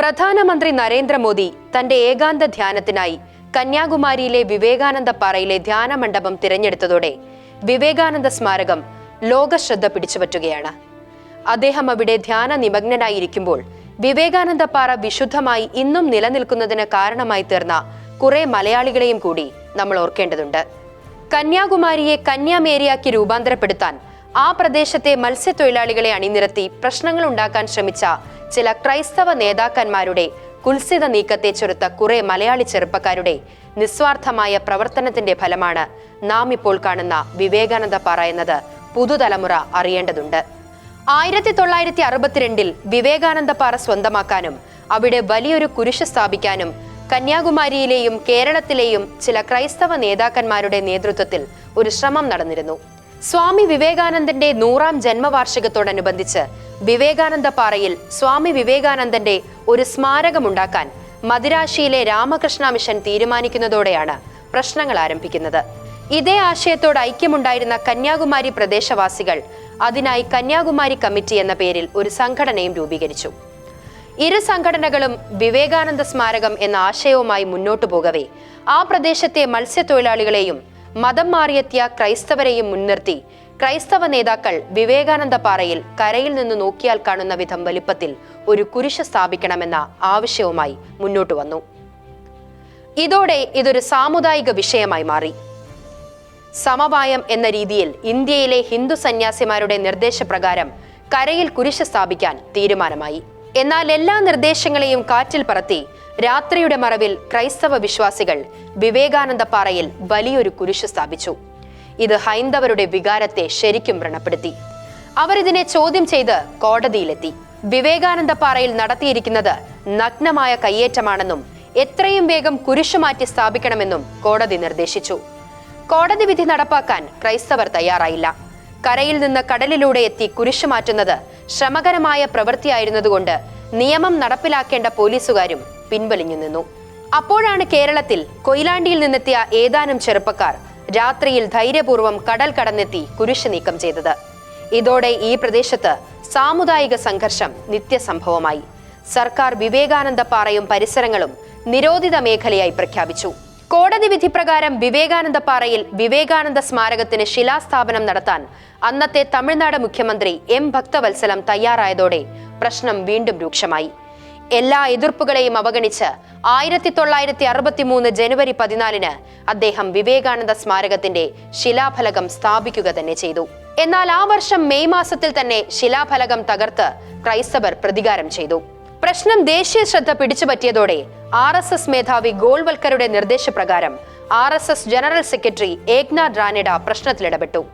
പ്രധാനമന്ത്രി നരേന്ദ്രമോദി തന്റെ ഏകാന്ത ധ്യാനത്തിനായി കന്യാകുമാരിയിലെ വിവേകാനന്ദ പാറയിലെ ധ്യാനമണ്ഡപം തിരഞ്ഞെടുത്തതോടെ വിവേകാനന്ദ സ്മാരകം ലോകശ്രദ്ധ പിടിച്ചുപറ്റുകയാണ്. അദ്ദേഹം അവിടെ ധ്യാന നിമഗ്നനായിരിക്കുമ്പോൾ വിവേകാനന്ദ പാറ വിശുദ്ധമായി ഇന്നും നിലനിൽക്കുന്നതിന് കാരണമായി തീർന്ന കുറെ മലയാളികളെയും കൂടി നമ്മൾ ഓർക്കേണ്ടതുണ്ട്. കന്യാകുമാരിയെ കന്യാമേരിയാക്കി രൂപാന്തരപ്പെടുത്താൻ ആ പ്രദേശത്തെ മത്സ്യത്തൊഴിലാളികളെ അണിനിരത്തി പ്രശ്നങ്ങൾ ഉണ്ടാക്കാൻ ശ്രമിച്ച ചില ക്രൈസ്തവ നേതാക്കന്മാരുടെ കുൽസിത നീക്കത്തെ ചെറുത്ത കുറെ മലയാളി ചെറുപ്പക്കാരുടെ നിസ്വാർത്ഥമായ പ്രവർത്തനത്തിന്റെ ഫലമാണ് നാം ഇപ്പോൾ കാണുന്ന വിവേകാനന്ദ പാറ എന്നത് പുതുതലമുറ അറിയേണ്ടതുണ്ട്. ആയിരത്തി തൊള്ളായിരത്തി അറുപത്തിരണ്ടിൽ വിവേകാനന്ദ പാറ സ്വന്തമാക്കാനും അവിടെ വലിയൊരു കുരിശ് സ്ഥാപിക്കാനും കന്യാകുമാരിയിലെയും കേരളത്തിലെയും ചില ക്രൈസ്തവ നേതാക്കന്മാരുടെ നേതൃത്വത്തിൽ ഒരു ശ്രമം നടന്നിരുന്നു. സ്വാമി വിവേകാനന്ദന്റെ നൂറാം ജന്മവാർഷികത്തോടനുബന്ധിച്ച് വിവേകാനന്ദ പാറയിൽ സ്വാമി വിവേകാനന്ദന്റെ ഒരു സ്മാരകമുണ്ടാക്കാൻ മദിരാശിയിലെ രാമകൃഷ്ണ മിഷൻ തീരുമാനിക്കുന്നതോടെയാണ് പ്രശ്നങ്ങൾ ആരംഭിക്കുന്നത്. ഇതേ ആശയത്തോട് ഐക്യമുണ്ടായിരുന്ന കന്യാകുമാരി പ്രദേശവാസികൾ അതിനായി കന്യാകുമാരി കമ്മിറ്റി എന്ന പേരിൽ ഒരു സംഘടനയും രൂപീകരിച്ചു. ഇരു സംഘടനകളും വിവേകാനന്ദ സ്മാരകം എന്ന ആശയവുമായി മുന്നോട്ടു പോകവേ ആ പ്രദേശത്തെ മത്സ്യത്തൊഴിലാളികളെയും മതം മാറിയെത്തിയ ക്രൈസ്തവരെയും മുൻനിർത്തി. ക്രൈസ്തവ നേതാക്കൾ വിവേകാനന്ദ പാറയിൽ കരയിൽ നിന്ന് നോക്കിയാൽ കാണുന്ന വിധം വലിപ്പത്തിൽ ഒരു കുരിശ് സ്ഥാപിക്കണമെന്ന ആവശ്യവുമായി മുന്നോട്ട് വന്നു. ഇതോടെ ഇതൊരു സാമുദായിക വിഷയമായി മാറി. സമവായം എന്ന രീതിയിൽ ഇന്ത്യയിലെ ഹിന്ദു സന്യാസിമാരുടെ നിർദ്ദേശപ്രകാരം കരയിൽ കുരിശ് സ്ഥാപിക്കാൻ തീരുമാനമായി. എന്നാൽ എല്ലാ നിർദ്ദേശങ്ങളെയും കാറ്റിൽ പറത്തി രാത്രിയുടെ മറവിൽ ക്രൈസ്തവ വിശ്വാസികൾ വിവേകാനന്ദ പാറയിൽ വലിയൊരു കുരിശ് സ്ഥാപിച്ചു. ഇത് ഹൈന്ദവരുടെ വികാരത്തെ ശരിക്കും വ്രണപ്പെടുത്തി. അവരിതിനെ ചോദ്യം ചെയ്ത് കോടതിയിലെത്തി. വിവേകാനന്ദ പാറയിൽ നടത്തിയിരിക്കുന്നത് നഗ്നമായ കയ്യേറ്റമാണെന്നും എത്രയും വേഗം കുരിശു മാറ്റി സ്ഥാപിക്കണമെന്നും കോടതി നിർദ്ദേശിച്ചു. കോടതി വിധി നടപ്പാക്കാൻ ക്രൈസ്തവർ തയ്യാറായില്ല. കരയിൽ നിന്ന് കടലിലൂടെ എത്തി കുരിശു മാറ്റുന്നത് ശ്രമകരമായ പ്രവൃത്തിയായിരുന്നതുകൊണ്ട് നിയമം നടപ്പിലാക്കേണ്ട പോലീസുകാരും പിൻവലിഞ്ഞു നിന്നു. അപ്പോഴാണ് കേരളത്തിൽ കൊയിലാണ്ടിയിൽ നിന്നെത്തിയ ഏതാനും ചെറുപ്പക്കാർ രാത്രിയിൽ ധൈര്യപൂർവം കടൽ കടന്നെത്തി കുരിശ് നീക്കം ചെയ്തത്. ഇതോടെ ഈ പ്രദേശത്ത് സാമുദായിക സംഘർഷം നിത്യസംഭവമായി. സർക്കാർ വിവേകാനന്ദ പാറയും പരിസരങ്ങളും നിരോധിത മേഖലയായി പ്രഖ്യാപിച്ചു. കോടതി വിധി പ്രകാരം വിവേകാനന്ദ പാറയിൽ വിവേകാനന്ദ സ്മാരകത്തിന് ശിലാസ്ഥാപനം നടത്താൻ അന്നത്തെ തമിഴ്നാട് മുഖ്യമന്ത്രി എം ഭക്തവത്സലം തയ്യാറായതോടെ പ്രശ്നം വീണ്ടും രൂക്ഷമായി. എല്ലാ എതിർപ്പുകളെയും അവഗണിച്ച് ആയിരത്തി തൊള്ളായിരത്തി അറുപത്തി മൂന്ന് ജനുവരി പതിനാലിന് അദ്ദേഹം വിവേകാനന്ദ സ്മാരകത്തിന്റെ ശിലാഫലകം സ്ഥാപിക്കുക തന്നെ ചെയ്തു. എന്നാൽ ആ വർഷം മെയ് മാസത്തിൽ തന്നെ ശിലാഫലകം തകർത്ത് ക്രൈസ്തവർ പ്രതികാരം ചെയ്തു. പ്രശ്നം ദേശീയ ശ്രദ്ധ പിടിച്ചുപറ്റിയതോടെ ആർ എസ് എസ് മേധാവി ഗോൾവൽക്കറുടെ നിർദ്ദേശപ്രകാരം R S S general secretary Eknath Ranade പ്രശ്നത്തിലിടപെട്ടു.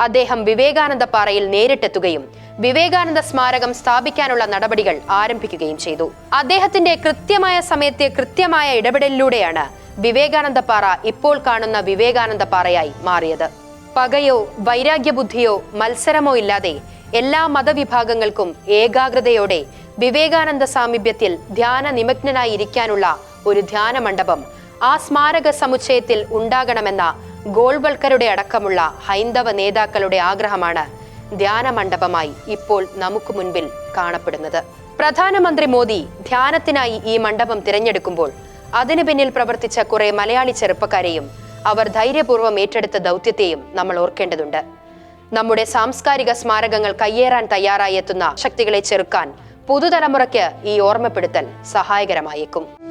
അദ്ദേഹം വിവേകാനന്ദ പാറയിൽ നേരിട്ടെത്തുകയും വിവേകാനന്ദ സ്മാരകം സ്ഥാപിക്കാനുള്ള നടപടികൾ ആരംഭിക്കുകയും ചെയ്തു. അദ്ദേഹത്തിന്റെ കൃത്യമായ സമയത്തെ കൃത്യമായ ഇടപെടലിലൂടെയാണ് വിവേകാനന്ദ പാറ ഇപ്പോൾ കാണുന്ന വിവേകാനന്ദ പാറയായി മാറിയത്. പകയോ വൈരാഗ്യബുദ്ധിയോ മത്സരമോ ഇല്ലാതെ എല്ലാ മതവിഭാഗങ്ങൾക്കും ഏകാഗ്രതയോടെ വിവേകാനന്ദ സാമീപ്യത്തിൽ ധ്യാന നിമഗ്നനായി ഇരിക്കാനുള്ള ഒരു ധ്യാന മണ്ഡപം ആ സ്മാരക സമുച്ചയത്തിൽ ഉണ്ടാകണമെന്ന ഗോൾവൽക്കരുടെ അടക്കമുള്ള ഹൈന്ദവ നേതാക്കളുടെ ആഗ്രഹമാണ് ധ്യാന മണ്ഡപമായി ഇപ്പോൾ നമുക്ക് മുൻപിൽ കാണപ്പെടുന്നത്. പ്രധാനമന്ത്രി മോദി ധ്യാനത്തിനായി ഈ മണ്ഡപം തിരഞ്ഞെടുക്കുമ്പോൾ അതിനു പിന്നിൽ പ്രവർത്തിച്ച കുറെ മലയാളി ചെറുപ്പക്കാരെയും അവർ ധൈര്യപൂർവം ഏറ്റെടുത്ത ദൗത്യത്തെയും നമ്മൾ ഓർക്കേണ്ടതുണ്ട്. നമ്മുടെ സാംസ്കാരിക സ്മാരകങ്ങൾ കയ്യേറാൻ തയ്യാറായി എത്തുന്ന ശക്തികളെ ചെറുക്കാൻ പുതുതലമുറയ്ക്ക് ഈ ഓർമ്മപ്പെടുത്തൽ സഹായകരമായേക്കും.